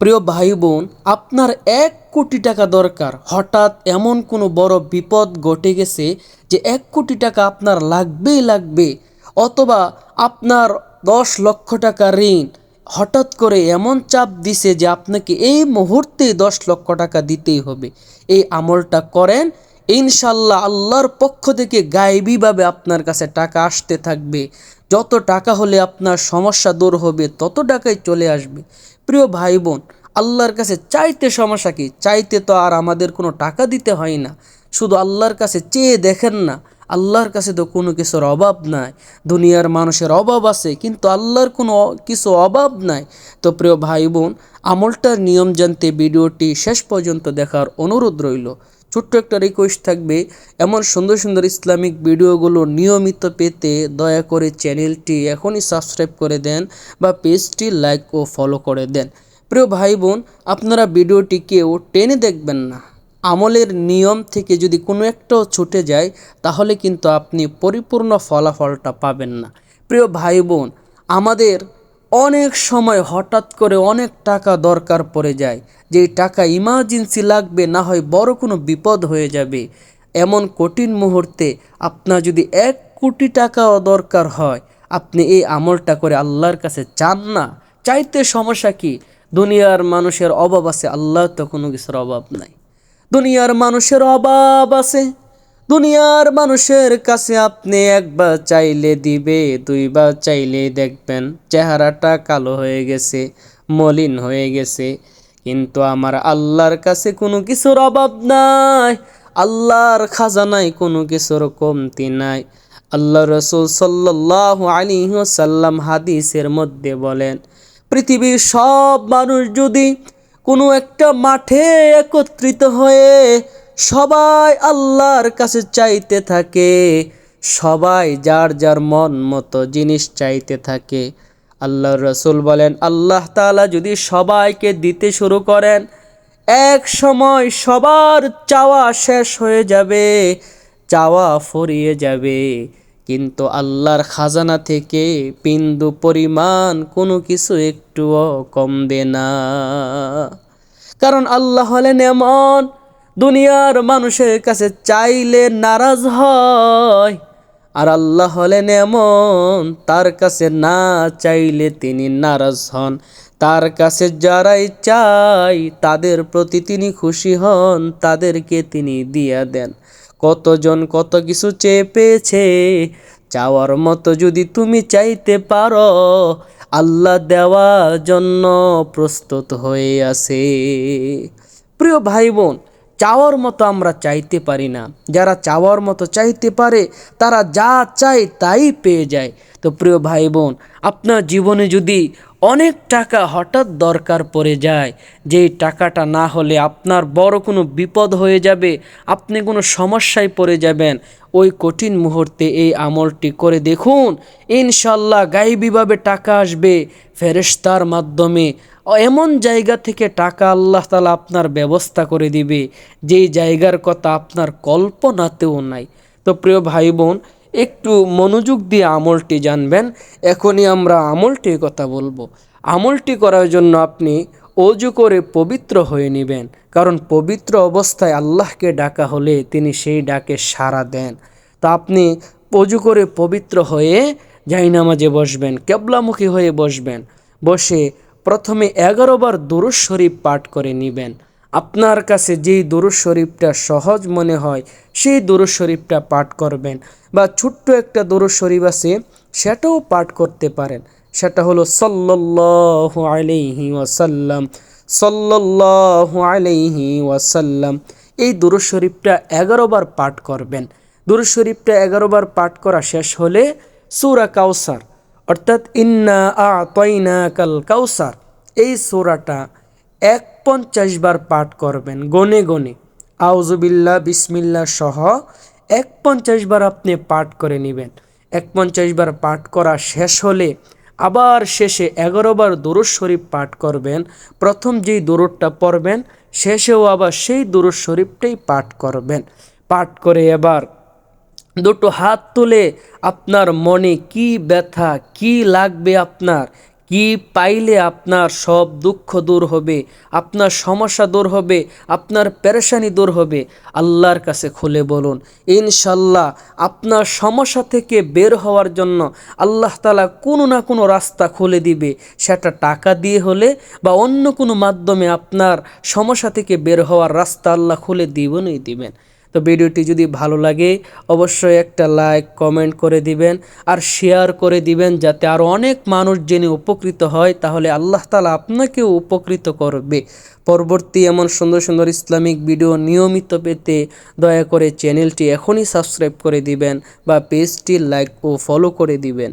প্রিয় ভাই বোন আপনার এক কোটি টাকা দরকার। হঠাৎ এমন কোনো বড় বিপদ ঘটে গেছে যে এক কোটি টাকা আপনার লাগবেই লাগবে, অথবা আপনার দশ লক্ষ টাকা ঋণ। হঠাৎ করে এমন চাপ দিছে যে আপনাকে এই মুহূর্তে দশ লক্ষ টাকা দিতেই হবে। এই আমলটা করেন ইনশাল্লাহ আল্লাহর পক্ষ থেকে গায়েবীভাবে আপনার কাছে টাকা আসতে থাকবে। যত টাকা হলে আপনার সমস্যা দূর হবে, তত টাকাই চলে আসবে। প্রিয় ভাই বোন আল্লাহর কাছে চাইতে সমস্যা কি? চাইতে তো আর আমাদের কোনো টাকা দিতে হয় না। শুধু আল্লাহর কাছে চেয়ে দেখেন না, আল্লাহর কাছে তো কোনো কিছুর অভাব নাই। দুনিয়ার মানুষের অভাব আছে, কিন্তু আল্লাহর কোনো কিছু অভাব নাই। তো প্রিয় ভাই বোন আমলটার নিয়ম জানতে ভিডিওটি শেষ পর্যন্ত দেখার অনুরোধ রইল। ছোট্ট একটা রিকোয়েস্ট থাকবে, এমন সুন্দর সুন্দর ইসলামিক ভিডিওগুলো নিয়মিত পেতে দয়া করে চ্যানেলটি এখনই সাবস্ক্রাইব করে দেন বা পেজটি লাইক ও ফলো করে দেন। প্রিয় ভাই বোন আপনারা ভিডিওটি কেউ টেনে দেখবেন না। আমলের নিয়ম থেকে যদি কোনো একটাও ছুটে যায়, তাহলে কিন্তু আপনি পরিপূর্ণ ফলাফলটা পাবেন না। প্রিয় ভাই বোন আমাদের অনেক সময় হঠাৎ করে অনেক টাকা দরকার পড়ে যায়। যেই টাকা ইমার্জেন্সি লাগবে, না হয় বড় কোনো বিপদ হয়ে যাবে। এমন কঠিন মুহূর্তে আপনার যদি এক কোটি টাকাও দরকার হয়, আপনি এই আমলটা করে আল্লাহর কাছে চান না। চাইতে সমস্যা কি? দুনিয়ার মানুষের অভাব আছে আল্লাহ তো কোনো কিছুর অভাব নাই। দুনিয়ার মানুষের অভাব আছে। দুনিয়ার মানুষের কাছে আপনি একবার চাইলে দিবে, দুইবার চাইলে দেখবেন চেহারাটা কালো হয়ে গেছে, মলিন হয়ে গেছে। কিন্তু আমার আল্লাহর কাছে কোনো কিছুর অভাব নাই, আল্লাহর খাজানায় কোনো কিছুর কমতি নাই। আল্লাহ রসুল সাল্লাহ আলী সাল্লাম হাদিসের মধ্যে বলেন, পৃথিবীর সব মানুষ যদি কোনো একটা মাঠে একত্রিত হয়ে সবাই আল্লাহর কাছে চাইতে থাকে, সবাই যার যার মন মতো জিনিস চাইতে থাকে। আল্লাহ রসুল বলেন, আল্লাহ তাআলা যদি সবাইকে দিতে শুরু করেন, এক সময় সবার চাওয়া শেষ হয়ে যাবে, চাওয়া ফুরিয়ে যাবে। কিন্তু আল্লাহর খাজানা থেকে বিন্দু পরিমাণ কোনো কিছু একটুও কমবে না। কারণ আল্লাহ হলেন এমন দুনিয়ার মানুষের কাছে চাইলে নারাজ হয়। আর আল্লাহ হলেন এমন, তার কাছে না চাইলে তিনি নারাজ হন। তার কাছে যারাই চাই তাদের প্রতি তিনি খুশি হন, তাদেরকে তিনি দিয়া দেন। কতজন কত কিছু চেয়ে পেয়েছে, চাওয়ার মতো যদি তুমি চাইতে পারো, আল্লাহ দেওয়ার জন্য প্রস্তুত হয়ে আছে। প্রিয় ভাই বোন চাওয়ার মতো আমরা চাইতে পারি না। যারা চাওয়ার মতো চাইতে পারে, তারা যা চায় তাই পেয়ে যায়। তো প্রিয় ভাই বোন আপনার জীবনে যদি অনেক টাকা হঠাৎ দরকার পড়ে যায়, যেই টাকাটা না হলে আপনার বড় কোনো বিপদ হয়ে যাবে, আপনি কোনো সমস্যায় পড়ে যাবেন, ওই কঠিন মুহূর্তে এই আমলটি করে দেখুন, ইনশাল্লাহ গাইবীভাবে টাকা আসবে ফেরেশতার মাধ্যমে। এমন জায়গা থেকে টাকা আল্লাহ তালা আপনার ব্যবস্থা করে দিবে, যেই জায়গার কথা আপনার কল্পনাতেও নাই। তো প্রিয় ভাই বোন একটু মনোযোগ দিয়ে আমলটি জানবেন, এখনই আমরা আমলটির কথা বলব। আমলটি করার জন্য আপনি অজু করে পবিত্র হয়ে নেবেন, কারণ পবিত্র অবস্থায় আল্লাহকে ডাকা হলে তিনি সেই ডাকে সাড়া দেন। তা আপনি অজু করে পবিত্র হয়ে জাইনামাজে বসবেন, কেবলামুখী হয়ে বসবেন। বসে প্রথমে এগারো বার দুরুজ শরীফ পাঠ করে নেবেন। আপনার কাছে যেই দুরুজ শরীফটা সহজ মনে হয়, সেই দুরুজ শরীফটা পাঠ করবেন বা ছোট্ট একটা দুরুজ শরীফ আছে, সেটাও পাঠ করতে পারেন। সেটা হলো সাল্লাল্লাহু আলাইহি ওয়াসাল্লাম, সাল্লাল্লাহু আলাইহি ওয়াসাল্লাম। এই দুরুজ শরীফটা এগারো বার পাঠ করবেন। দুরুজ শরীফটা এগারো বার পাঠ করা শেষ হলে সূরা কাউসার অর্থাৎ ইন্না আতয়না কাল কাউসার। এই সোরাটা এক পঞ্চাশ বার পাঠ করবেন, গনে গনে। আউজুবিল্লা বিসমিল্লা সহ এক পঞ্চাশ বার আপনি পাঠ করে নেবেন। এক পঞ্চাশ বার পাঠ করা শেষ হলে আবার শেষে এগারো বার দরুদ শরীফ পাঠ করবেন। প্রথম যেই দরুদটা পড়বেন, শেষেও আবার সেই দরুদ শরীফটাই পাঠ করবেন। পাঠ করে এবার দুটো হাত তুলে আপনার মনে কি ব্যথা, কি লাগবে আপনার? কি পাইলে আপনার সব দুঃখ দূর হবে, আপনার সমস্যা দূর হবে, আপনার পেরেশানি দূর হবে? আল্লাহর কাছে খুলে বলুন, ইনশাল্লাহ আপনার সমস্যা থেকে বের হওয়ার জন্য আল্লাহ তালা কোনো না কোনো রাস্তা খুলে দিবে। সেটা টাকা দিয়ে হলে বা অন্য কোনো মাধ্যমে আপনার সমস্যা থেকে বের হওয়ার রাস্তা আল্লাহ খুলে দিবেনই দিবেন। তো ভিডিওটি যদি ভালো লাগে, অবশ্যই একটা লাইক, কমেন্ট করে দিবেন আর শেয়ার করে দিবেন যাতে আরও অনেক মানুষ জেনে উপকৃত হয়। তাহলে আল্লাহ তালা আপনাকেও উপকৃত করবে। পরবর্তী এমন সুন্দর সুন্দর ইসলামিক ভিডিও নিয়মিত পেতে দয়া করে চ্যানেলটি এখনই সাবস্ক্রাইব করে দিবেন বা পেজটি লাইক ও ফলো করে দিবেন।